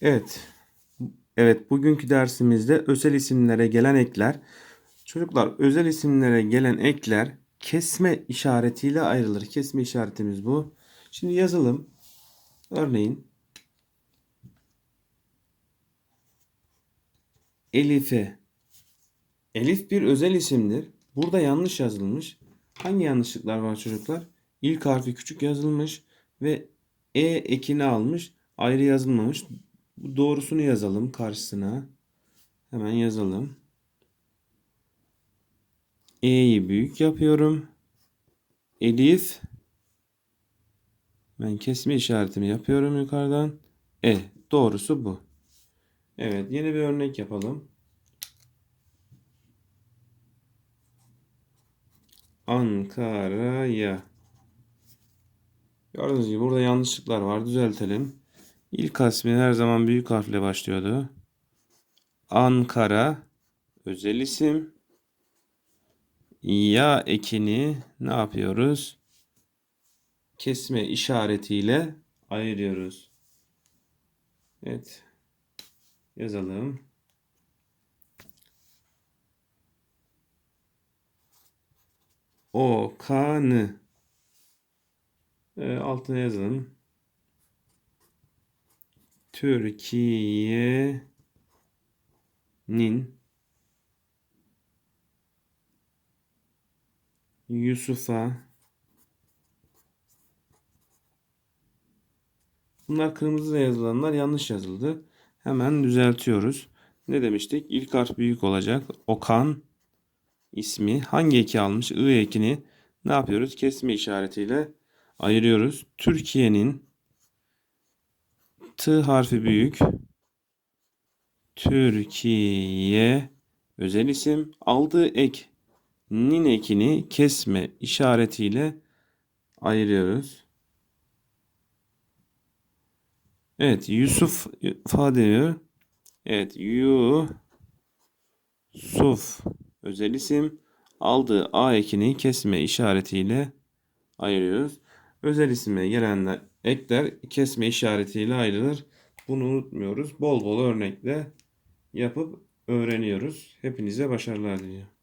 Evet. Evet, bugünkü dersimizde özel isimlere gelen ekler. Çocuklar, özel isimlere gelen ekler kesme işaretiyle ayrılır. Kesme işaretimiz bu. Şimdi yazalım. Örneğin Elif'e. Elif bir özel isimdir. Burada yanlış yazılmış. Hangi yanlışlıklar var çocuklar? İlk harfi küçük yazılmış ve e ekini almış, ayrı yazılmamış. Bu doğrusunu yazalım karşısına. Hemen yazalım. E'yi büyük yapıyorum. Elif. Ben kesme işaretimi yapıyorum yukarıdan. E. Doğrusu bu. Evet, yeni bir örnek yapalım. Ankara'ya. Gördüğünüz gibi burada yanlışlıklar var. Düzeltelim. İlk hasmi her zaman büyük harfle başlıyordu. Ankara özel isim. Ya ekini ne yapıyoruz? Kesme işaretiyle ayırıyoruz. Evet. Yazalım. Okan'ı. E, altına yazalım. Türkiye'nin Yusuf'a Bunlar kırmızı yazılanlar yanlış yazıldı. Hemen düzeltiyoruz. Ne demiştik? İlk harf büyük olacak. Okan ismi hangi eki almış? I ekini ne yapıyoruz? Kesme işaretiyle ayırıyoruz. Türkiye'nin T harfi büyük. Türkiye özel isim aldığı ek nin ekini kesme işaretiyle ayırıyoruz. Evet Yusuf ifade Evet Yusuf özel isim aldığı a ekini kesme işaretiyle ayırıyoruz. Özel isime gelenler ekler kesme işaretiyle ayrılır. Bunu unutmuyoruz. Bol bol örnekle yapıp öğreniyoruz. Hepinize başarılar diliyorum.